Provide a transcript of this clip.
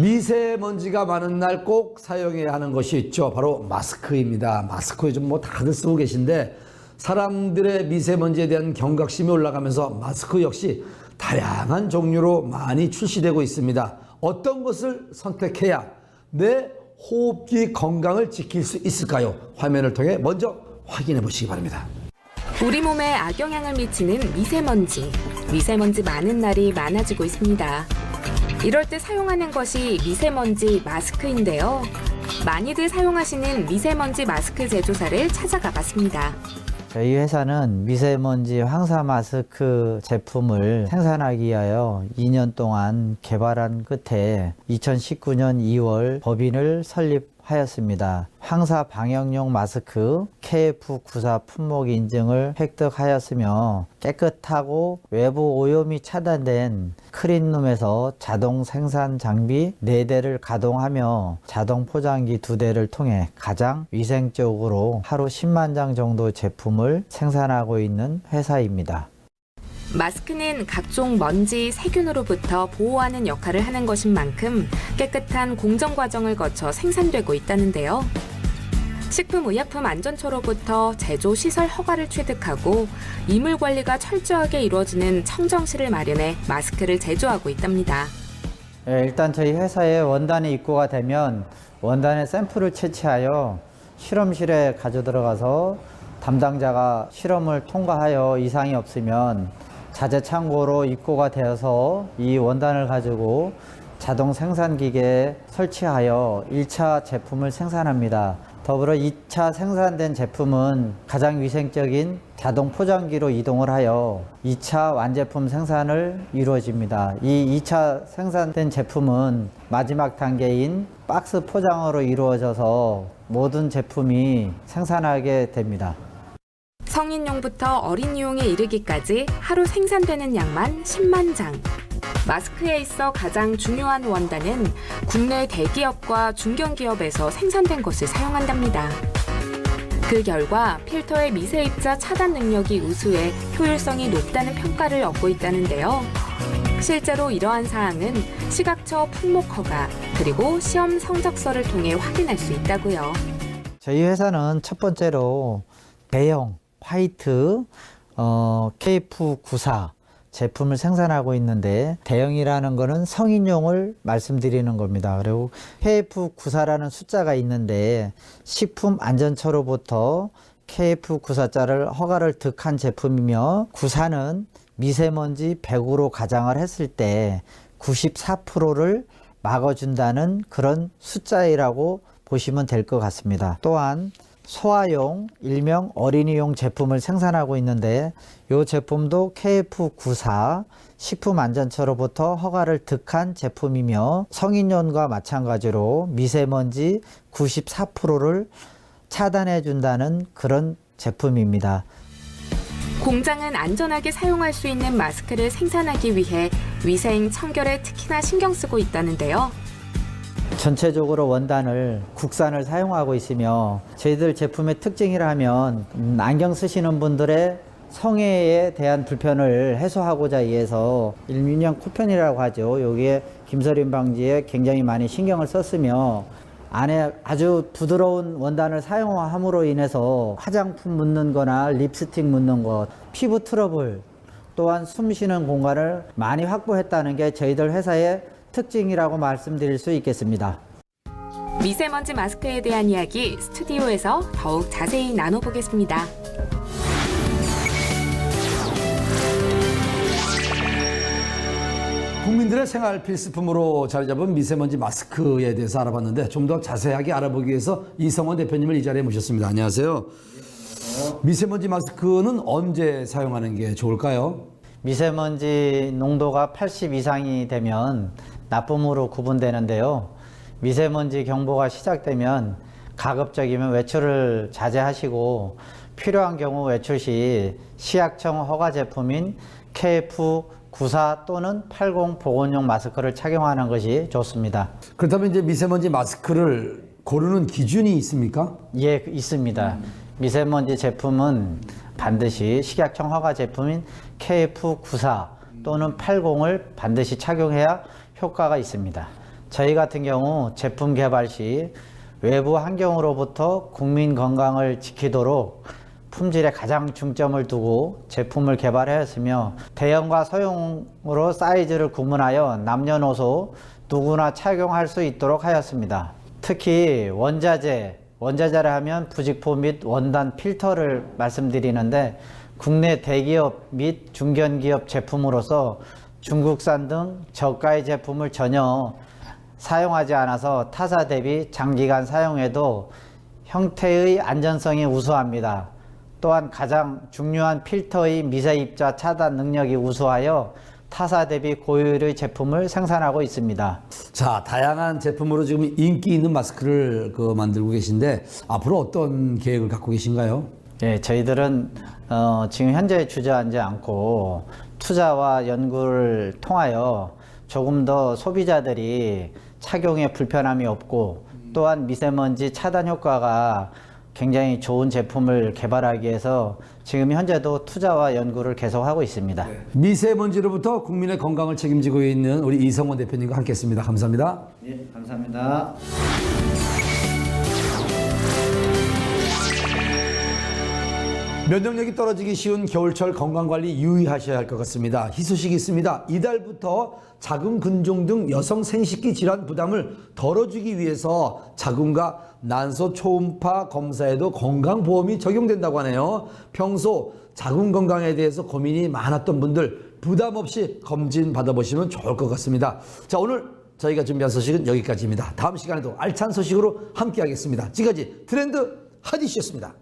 미세먼지가 많은 날 꼭 사용해야 하는 것이 있죠. 바로 마스크입니다. 마스크 요즘 뭐 다들 쓰고 계신데 사람들의 미세먼지에 대한 경각심이 올라가면서 마스크 역시 다양한 종류로 많이 출시되고 있습니다. 어떤 것을 선택해야 내 호흡기 건강을 지킬 수 있을까요? 화면을 통해 먼저 확인해 보시기 바랍니다. 우리 몸에 악영향을 미치는 미세먼지. 미세먼지 많은 날이 많아지고 있습니다. 이럴 때 사용하는 것이 미세먼지 마스크인데요. 많이들 사용하시는 미세먼지 마스크 제조사를 찾아가 봤습니다. 저희 회사는 미세먼지 황사 마스크 제품을 생산하기 위하여 2년 동안 개발한 끝에 2019년 2월 법인을 설립 하였습니다. 황사 방역용 마스크 KF94 품목 인증을 획득하였으며 깨끗하고 외부 오염이 차단된 크린룸에서 자동 생산 장비 4대를 가동하며 자동 포장기 2대를 통해 가장 위생적으로 하루 10만 장 정도 제품을 생산하고 있는 회사입니다. 마스크는 각종 먼지, 세균으로부터 보호하는 역할을 하는 것인 만큼 깨끗한 공정 과정을 거쳐 생산되고 있다는데요. 식품의약품안전처로부터 제조 시설 허가를 취득하고 이물 관리가 철저하게 이루어지는 청정실을 마련해 마스크를 제조하고 있답니다. 예, 일단 저희 회사에 원단이 입고가 되면 원단의 샘플을 채취하여 실험실에 가져 들어가서 담당자가 실험을 통과하여 이상이 없으면 자재 창고로 입고가 되어서 이 원단을 가지고 자동 생산 기계에 설치하여 1차 제품을 생산합니다. 더불어 2차 생산된 제품은 가장 위생적인 자동 포장기로 이동을 하여 2차 완제품 생산을 이루어집니다. 이 2차 생산된 제품은 마지막 단계인 박스 포장으로 이루어져서 모든 제품이 생산하게 됩니다. 성인용부터 어린이용에 이르기까지 하루 생산되는 양만 10만 장. 마스크에 있어 가장 중요한 원단은 국내 대기업과 중견기업에서 생산된 것을 사용한답니다. 그 결과 필터의 미세 입자 차단 능력이 우수해 효율성이 높다는 평가를 얻고 있다는데요. 실제로 이러한 사항은 시각처 품목 허가 그리고 시험 성적서를 통해 확인할 수 있다고요. 저희 회사는 첫 번째로 대형 화이트 어, KF94 제품을 생산하고 있는데 대형이라는 거는 성인용을 말씀드리는 겁니다. 그리고 KF94라는 숫자가 있는데 식품안전처로부터 KF94자를 허가를 득한 제품이며 94는 미세먼지 100으로 가장을 했을 때 94%를 막아준다는 그런 숫자이라고 보시면 될 것 같습니다. 또한 소아용, 일명 어린이용 제품을 생산하고 있는데 이 제품도 KF94 식품안전처로부터 허가를 득한 제품이며 성인용과 마찬가지로 미세먼지 94%를 차단해 준다는 그런 제품입니다. 공장은 안전하게 사용할 수 있는 마스크를 생산하기 위해 위생, 청결에 특히나 신경 쓰고 있다는데요. 전체적으로 원단을 국산을 사용하고 있으며 저희들 제품의 특징이라면 음, 안경 쓰시는 분들의 성에에 대한 불편을 해소하고자 위해서 일명 쿠편이라고 하죠. 여기에 김서림 방지에 굉장히 많이 신경을 썼으며 안에 아주 부드러운 원단을 사용함으로 인해서 화장품 묻는 거나 립스틱 묻는 것, 피부 트러블 또한 숨 쉬는 공간을 많이 확보했다는 게 저희들 회사의 특징이라고 말씀드릴 수 있겠습니다. 미세먼지 마스크에 대한 이야기 스튜디오에서 더욱 자세히 나눠보겠습니다. 국민들의 생활 필수품으로 자리 잡은 미세먼지 마스크에 대해서 알아봤는데 좀 더 자세하게 알아보기 위해서 이성원 대표님을 이 자리에 모셨습니다. 안녕하세요. 미세먼지 마스크는 언제 사용하는 게 좋을까요? 미세먼지 농도가 80 이상이 되면 나쁨으로 구분되는데요. 미세먼지 경보가 시작되면 가급적이면 외출을 자제하시고 필요한 경우 외출 시 시약청 허가 제품인 KF94 또는 80 보건용 마스크를 착용하는 것이 좋습니다. 그렇다면 이제 미세먼지 마스크를 고르는 기준이 있습니까? 예, 있습니다. 미세먼지 제품은 반드시 식약청 허가 제품인 KF94 또는 80을 반드시 착용해야 효과가 있습니다. 저희 같은 경우 제품 개발 시 외부 환경으로부터 국민 건강을 지키도록 품질에 가장 중점을 두고 제품을 개발하였으며 대형과 소형으로 사이즈를 구분하여 남녀노소 누구나 착용할 수 있도록 하였습니다. 특히 원자재, 원자재를 하면 부직포 및 원단 필터를 말씀드리는데 국내 대기업 및 중견기업 제품으로서 중국산 등 저가의 제품을 전혀 사용하지 않아서 타사 대비 장기간 사용해도 형태의 안전성이 우수합니다. 또한 가장 중요한 필터의 미세 입자 차단 능력이 우수하여 타사 대비 고효율의 제품을 생산하고 있습니다. 자, 다양한 제품으로 지금 인기 있는 마스크를 그 만들고 계신데 앞으로 어떤 계획을 갖고 계신가요? 예, 저희들은 어, 지금 현재 주저앉지 않고 투자와 연구를 통하여 조금 더 소비자들이 착용에 불편함이 없고 또한 미세먼지 차단 효과가 굉장히 좋은 제품을 개발하기 위해서 지금 현재도 투자와 연구를 계속하고 있습니다. 미세먼지로부터 국민의 건강을 책임지고 있는 우리 이성원 대표님과 함께했습니다. 감사합니다. 예, 감사합니다. 면역력이 떨어지기 쉬운 겨울철 건강관리 유의하셔야 할 것 같습니다. 희소식이 있습니다. 이달부터 자궁 근종 등 여성 생식기 질환 부담을 덜어주기 위해서 자궁과 난소 초음파 검사에도 건강보험이 적용된다고 하네요. 평소 자궁 건강에 대해서 고민이 많았던 분들 부담 없이 검진 받아보시면 좋을 것 같습니다. 자, 오늘 저희가 준비한 소식은 여기까지입니다. 다음 시간에도 알찬 소식으로 함께하겠습니다. 지금까지 트렌드 하디슈였습니다.